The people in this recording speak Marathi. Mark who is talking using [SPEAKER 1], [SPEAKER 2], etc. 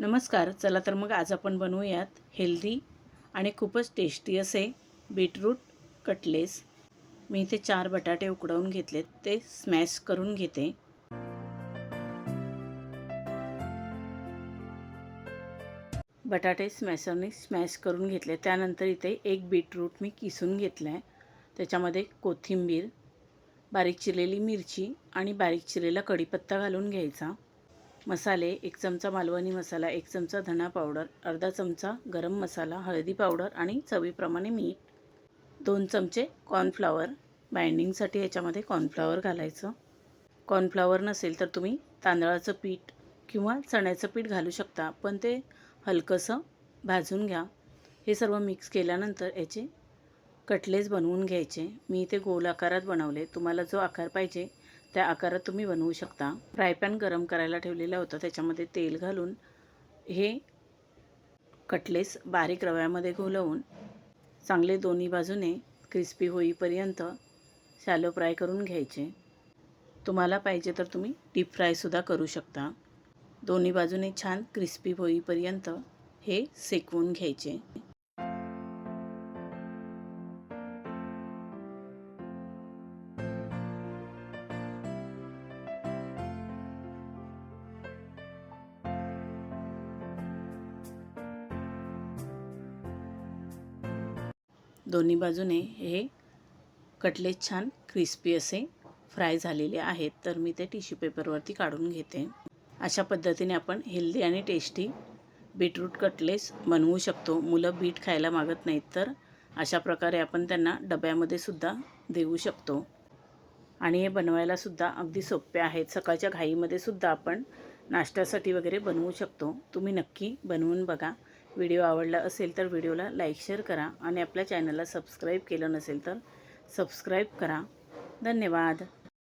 [SPEAKER 1] नमस्कार चला तर मग आज आपण बनवूयात हेल्दी आणि खूपच टेस्टी असे बीटरूट कटलेस. मी इथे चार बटाटे उकडवून घेतलेत ते स्मॅश करून घेते. बटाटे स्मॅशरने स्मॅश करून घेतले. त्यानंतर इथे एक बीटरूट मी किसून घेतलं आहे त्याच्यामध्ये कोथिंबीर बारीक चिरलेली मिरची आणि बारीक चिरलेला कढीपत्ता घालून घ्यायचा. मसाले एक चमचा मालवणी मसाला एक चमचा धणा पावडर अर्धा चमचा गरम मसाला हळदी पावडर आणि चवीप्रमाणे मीठ. दोन चमचे कॉर्नफ्लावर. बाइंडिंगसाठी याच्यामध्ये कॉर्नफ्लावर घालायचं. कॉर्नफ्लावर नसेल तर तुम्ही तांदळाचं पीठ किंवा चण्याचं पीठ घालू शकता पण ते हलकंसं भाजून घ्या. हे सर्व मिक्स केल्यानंतर याचे कटलेस बनवून घ्यायचे. मी ते गोल आकारात बनवले. तुम्हाला जो आकार पाहिजे त्या आकारात तुम्ही बनवू शकता. फ्राय पॅन गरम करायला ठेवलेला होता. त्याच्यामध्ये तेल घालून हे कटलेस बारीक रव्यामध्ये घोलवून चांगले दोन्ही बाजूने क्रिस्पी होईपर्यंत शॅलो फ्राय करून घ्यायचे. तुम्हाला पाहिजे तर तुम्ही डीप फ्रायसुद्धा करू शकता. दोन्ही बाजूने छान क्रिस्पी होईपर्यंत हे सेकवून घ्यायचे. दोन्ही बाजूने हे कटलेट छान क्रिस्पी असे फ्राय झालेले आहेत. तर मी ते टिश्यू पेपरवरती काढून घेते. अशा पद्धतीने आपण हेल्दी आणि टेस्टी बीटरूट कटलेस बनवू शकतो. मुलं बीट खायला मागत नाहीत तर अशा प्रकारे आपण त्यांना डब्यामध्ये सुद्धा देऊ शकतो. आणि हे बनवायलासुद्धा अगदी सोपे आहेत. सकाळच्या घाईमध्ये सुद्धा आपण नाश्त्यासाठी वगैरे बनवू शकतो. तुम्ही नक्की बनवून बघा. व्हिडिओ आवडला असेल तर व्हिडिओला लाईक शेअर करा आणि आपल्या चॅनलला सबस्क्राईब केलं नसेल तर सबस्क्राईब करा. धन्यवाद.